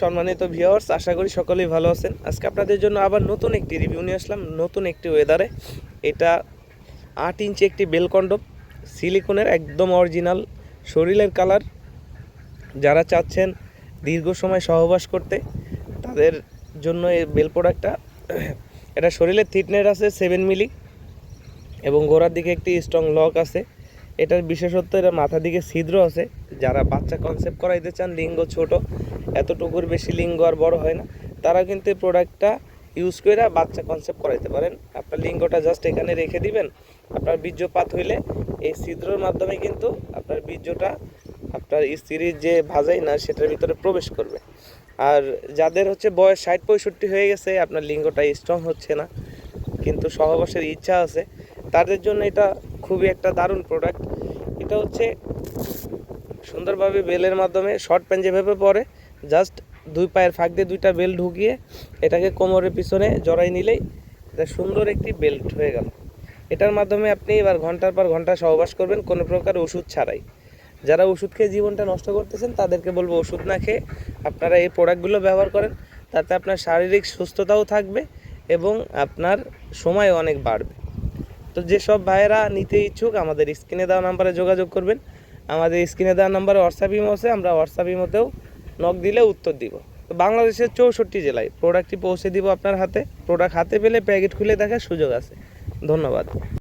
সম্মানিত ভিউয়ার্স আশা করি সকলেই ভালো আছেন। আজকে আপনাদের জন্য আবার নতুন একটি রিভিউ নিয়ে আসলাম, নতুন একটি ওয়েদারে এটা আট ইঞ্চি একটি বেলকন্ডপ, সিলিকনের একদম অরিজিনাল শরীরের কালার যারা চাচ্ছেন দীর্ঘ সময় সহবাস করতে, তাদের জন্য এই বেল প্রোডাক্টটা এটা শরীরের থিটনেস আছে সেভেন মিলি এবং গোড়ার দিকে একটি স্ট্রং লক আছে। এটার বিশেষত্ব এটা মাথার দিকে ছিদ্র আছে। যারা বাচ্চা কনসেপ্ট করাইতে চান, লিঙ্গ ছোট এতটুকুর বেশি লিঙ্গ আর বড় হয় না। তারা কিন্তু এই প্রোডাক্টটা ইউজ করে বাচ্চা কনসেপ্ট করাইতে পারেন। আপনার লিঙ্গটা জাস্ট এখানে রেখে দিবেন। আপনার বীর্যপাত হইলে এই ছিদ্রর মাধ্যমে কিন্তু আপনার বীর্যটা আপনার স্ত্রীর যে ভাজাই না, সেটার ভিতরে প্রবেশ করবে। আর যাদের হচ্ছে বয়স ষাট পঁয়ষট্টি হয়ে গেছে, আপনার লিঙ্গটা স্ট্রং হচ্ছে না। কিন্তু সহবাসের ইচ্ছা আছে। তাদের জন্য এটা খুবই একটা দারুণ প্রোডাক্ট এটা হচ্ছে সুন্দরভাবে বেলের মাধ্যমে শর্ট প্যান্ট যেভাবে পরে জাস্ট দুই পায়ের ফাঁক দিয়ে দুইটা বেল্ট ঢুকিয়ে এটাকে কোমরের পিছনে জড়াই নিলেই এটা সুন্দর একটি বেল্ট হয়ে গেল। এটার মাধ্যমে আপনি এবার ঘণ্টার পর ঘণ্টা সহবাস করবেন, কোনো প্রকার ওষুধ ছাড়াই। যারা ওষুধ খেয়ে জীবনটা নষ্ট করতেছেন, তাদেরকে বলব ওষুধ না খেয়ে আপনারা এই প্রোডাক্টগুলো ব্যবহার করেন, তাতে আপনার শারীরিক সুস্থতাও থাকবে এবং আপনার সময় অনেক বাড়বে। তো যেসব ভাইয়েরা নিতে ইচ্ছুক, আমাদের স্ক্রিনে দেওয়া নাম্বারে যোগাযোগ করবেন। আমাদের স্ক্রিনে দেওয়া নাম্বারে হোয়াটসঅ্যাপ ইমো আছে, আমরা হোয়াটসঅ্যাপ ইমোতেও নক দিলে উত্তর দিব। তো বাংলাদেশের চৌষট্টি জেলায় প্রোডাক্টটি পৌঁছে দিব আপনার হাতে। প্রোডাক্ট হাতে পেলে প্যাকেট খুলে দেখার সুযোগ আছে। ধন্যবাদ।